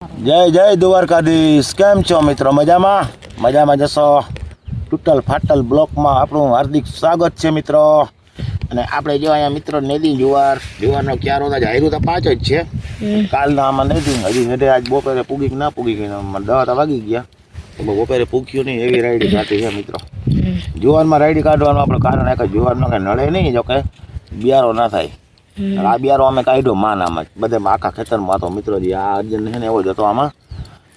જય જય દ્વારકાધીશ. કેમ છો મિત્રો? મજામાં? મજામાં જશો. તૂટલ ફાટલ બ્લોકમાં આપણું હાર્દિક સ્વાગત છે મિત્રો. અને આપણે જો અહીંયા મિત્રો નેદી જુવાર જુવારનો ક્યારો તો હાર્યું તો પાંચ જ છે. કાલના આમાં નેદી હજી હેઠે આજ બપોરે પૂગી ના પૂગી ગઈ દવા તો વાગી ગયા. બપોરે પૂગ્યું નહીં એવી રાયડી કાઢી છે મિત્રો. જુવારમાં રાયડી કાઢવાનું આપણે કારણ એક જુવારનો કંઈ નડે નહીં જો કે બિયારો ના થાય. આ બિયારો અમે કાઢ્યો માનામાં જ. બધે આખા ખેતરમાં હતો મિત્રો જે આ અર્જન છે ને એવો જ હતો આમાં.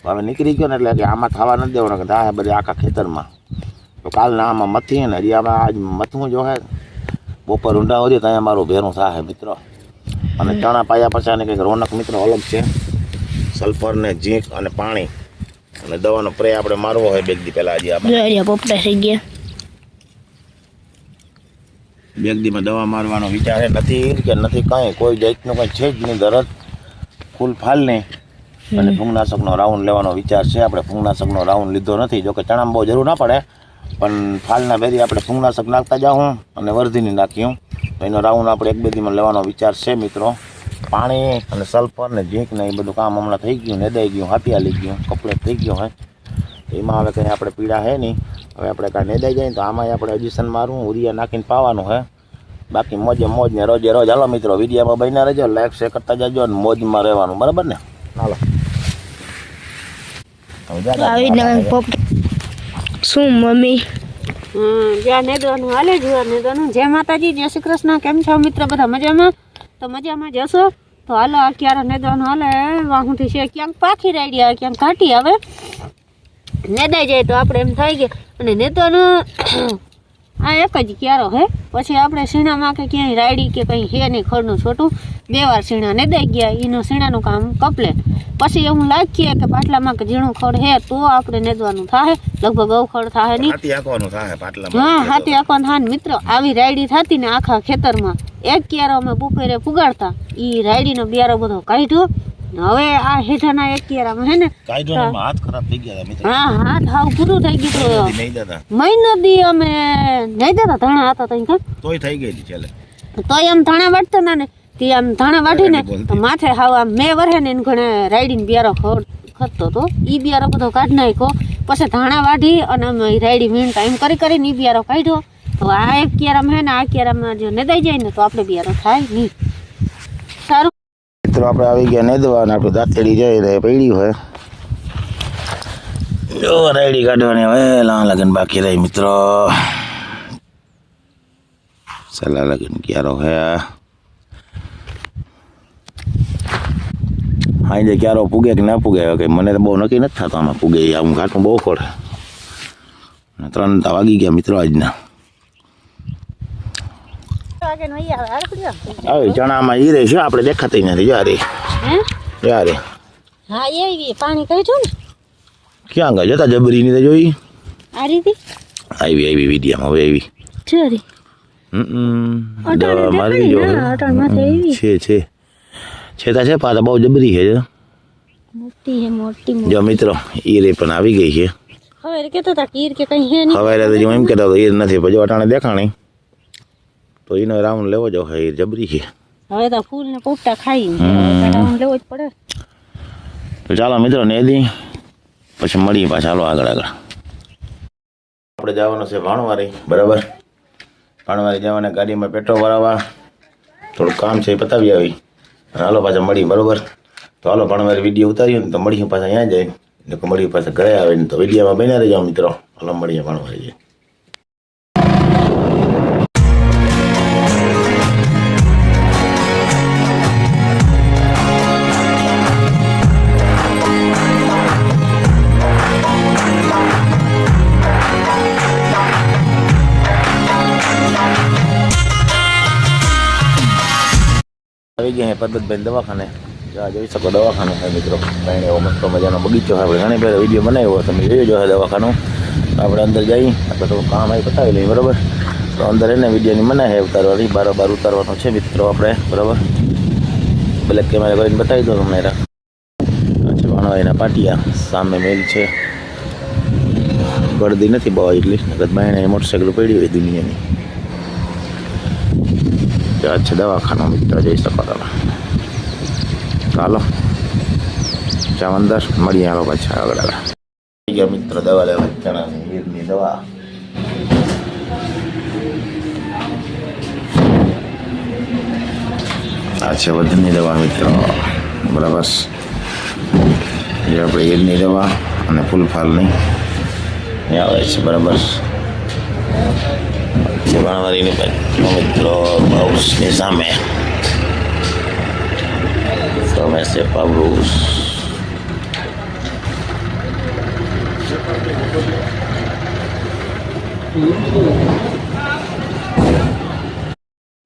હવે નીકળી ગયો ને એટલે કે આમાં થવા નથી દેવાનો કે થાય બધે આખા ખેતરમાં. તો કાલના આમાં મથી ને હજી આમાં આજ મથવું જો હે. બપોર ઊંડા હોય ત્યાં મારું ભેરું થાય મિત્રો. અને ચણા પાયા પછી અને કંઈક રોનક મિત્રો અલગ છે. સલ્ફર ને ઝીંક અને પાણી. અને દવાનો પ્રે આપણે મારવો હોય બે દી પહેલાં હજી આપણે પોપડા થઈ ગયા. બે દીમાં દવા મારવાનો વિચાર એ નથી કે નથી કાંઈ કોઈ જાતનું કંઈ છે જ નહીં દરદ ફૂલ ફાલ નહીં અને ફૂંગનાશકનો રાઉન્ડ લેવાનો વિચાર છે. આપણે ફૂંગનાશકનો રાઉન્ડ લીધો નથી. જો કે ચણામાં બહુ જરૂર ના પડે પણ ફાલના બેરી આપણે ફૂંગનાશક નાખતા જાઉં અને વર્ધીની નાખ્યું તો એનો રાઉન્ડ આપણે એક બે દીમાં લેવાનો વિચાર છે મિત્રો. પાણી અને સલ્ફર ને ઝીંક ને એ બધું કામ હમણાં થઈ ગયું ને દઈ ગયું હાથી લઈ ગયું કપડે થઈ ગયો હોય એમાં હવે કંઈ આપણે પીડા હે નહીં. હવે આપણે કાંઈ નેદાઈ જાય ને તો આમાં આપણે એડિશન મારવું ઉરિયા નાખીને પાવાનું હે? બાકી મોજે મોજ ને રોજે રોજ. હાલો મિત્રો વિડીયામાં બન્યા રહેજો. લાઈક શેર કરતા જજો અને મોજમાં રહેવાનું. બરાબર ને? હાલો. શું મમ્મી? જ્યાં નેદવાનું હાલે જુવાર નેદવાનું. જય માતાજી જય શ્રી કૃષ્ણ. કેમ છો મિત્ર? બધા મજામાં? તો મજામાં જશો તો હાલો આ ક્યારે નેદવાનું? હાલે વાહુથી છે. ક્યાંક પાખી આવે ક્યાંક ઘાટી આવે. નેદાઈ જાય તો આપણે એમ થાય કે અને નેતાનો આ એક જ ક્યારો હે. પછી આપણે સીણામાં કે ક્યાંય રાયડી કે કંઈ હે નહીં ખડનું છોટું. બે વાર સીણા ને દઈ ગયા એનું સીણાનું કામ કપલે પછી એવું લાગીએ કે પાટલામાં કે ઝીણું ખડ હે તો આપણે નેદવાનું થાય લગભગ અવખડ થાય નહીં. હાથી હાંકવાનું થાય પાટલામાં. હા હાથી આખો થાય મિત્ર. આવી રાયડી થતી ને આખા ખેતરમાં. એક ક્યારો અમે બપોરે પુગાડતા. એ રાયડીનો બિયારો બધો કાઢ્યો. હવે આ હેઠાના એક ક્યારામાં હે ને? કાઢ્યો ને હાથ ખરાબ થઈ ગયા મિત્રો. હા હાથ હાવ પૂરું થઈ ગયું. નહીં દાદા. મહિનો દી અમે નહીં દેતા ધાણા હતા તઈ કા તોય થઈ ગઈ હતી છેલ્લે. તોય આમ ધણા વાટતા ના ને તે આમ ધાણા વાટીને માથે હાવ આમ મેં વરહે ને એને ઘણે રાયડીને બિયારો ખતતો તો ઈ બિયારો બધો કાઢી નાખ્યો. પછી ધાણા વાઢી અને અમે રાઈડી રાયડી વીણતા એમ કરી કરીને ઈ બિયારો કાઢ્યો. તો આ એક ક્યારામાં હે ને આ ક્યારામાં જો નેદાઈ જાય ને તો આપણે બિયારો થાય નહીં. મિત્રો આપણે આવી ગયા નેદવા અને આપણે દાંતેડી જઈ રહે પડ્યું હોય જો, રાયડી કાઢવાની હવે લાં લગન બાકી રહી મિત્રો. સલા લગન ક્યારો હે? હા જે ક્યારો પૂગે કે ના પૂગે કે મને તો બહુ નક્કી નથી થતો આમાં પૂગે આમ ઘાટમાં બહુ ખોડે. ત્રણ વાગી ગયા મિત્રો આજના. હવે ચણામાં ઈ રહી છે આપણે દેખાતી નથી. યારે યારે હા? એ પાણી કાઢ્યું ને. ક્યાં ગયા જતા જબરીની તો જોઈ. આ રીતે? આવી આવી વિડીયામાં હવે આવી. ચરી દવા મારી જો ના, અટાણે માથે આવી. છે છે. છેતા છે પાછા બહુ જબરી છે મોટી હે મોટી મોટી. જો મિત્રો ઈરે પણ આવી ગઈ છે. હવે કેતા હતા કીર કે કઈ હે નહીં. હવે જો એમ કહેતા હતો ઈર નથી પછી અટાણે દેખાણી. તો એનો રાઉન્ડ લેવો જો હે જબરી છે. હવે તો ફૂલ ને પોપટા ખાઈ રાઉન્ડ લેવો જ પડે. તો ચાલો મિત્રો નેદી પછી મળીએ પાછા. ચાલો આગળ આગળ. આપણે જવાનું છે ભાણવારી બરાબર? ભાણવારી જવાના ગાડીમાં પેટ્રોલ ભરાવવા થોડું કામ છે એ પતાવી આવી. અને હાલો પાછા મળી બરાબર? તો હાલો ભાણવારી વીડિયો ઉતાર્યો ને તો મળીએ પાછા અહીંયા જાય ને મળીએ પાછા ઘરે આવે ને તો વિડીયોમાં બન્યા રહેજો મિત્રો. હાલો મળીએ ભાણવારી જઈએ આવી ગયા પરબતભાઈ દવાખાને. જોઈ શકો દવાખાનું છે મિત્રો. કાંઈ એવો મસ્ત મજાનો બગીચો આપણે ઘણી પહેલાં વીડિયો બનાવ્યો તમે જોઈ જો દવાખાનું. આપણે અંદર જઈ, આપણે થોડું કામ આવી પતાવી લઈએ, બરાબર? તો અંદર એને વિડીયોની મનાય ઉતારવાની, બારોબાર ઉતારવાનો છે મિત્રો આપણે, બરાબર? બ્લેક કેમેરા કરીને બતાવી દો તમને એરા વાણવાઈના પાટિયા. સામે મેલ છે. ગળદી નથી બહુ એટલી. નકર બાયણે મોટરસાઇકલ પડી હોય દુનિયાની. આ છે દવાખાનું મિત્ર જઈ શકો તમે ચાલો જાવ અંદર મળીએ હાલો પાછા આગળ આગળ ગયા મિત્ર દવા લેવા ચણાની હીરની દવા આ છે વધની દવા મિત્રો બરાબર જે આપણે હીરની દવા અને ફૂલફાલની આવે છે બરાબર વાણવારીની પણ મિત્રો બાઉસની સામે. તમે છે પાવલુસ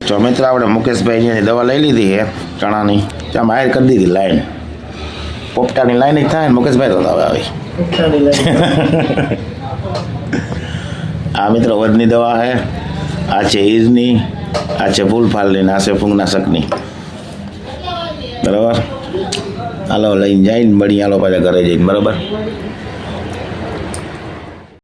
જો મિત્ર આપણે મુકેશભાઈની દવા લઈ લીધી છે ચણાની. ત્યાં બહાર કરી દીધી લાઈન. પોપટાની લાઈન જ થાય ને મુકેશભાઈ તો હવે આવી. આ મિત્ર વધની દવા છે. આ છે ઈરની આ છે ફૂલફાલની ને આ છે ફૂંગનાશકની. બરાબર? હાલો, લઈને જઈને મળી હાલો પાછા ઘરે જઈને, બરાબર?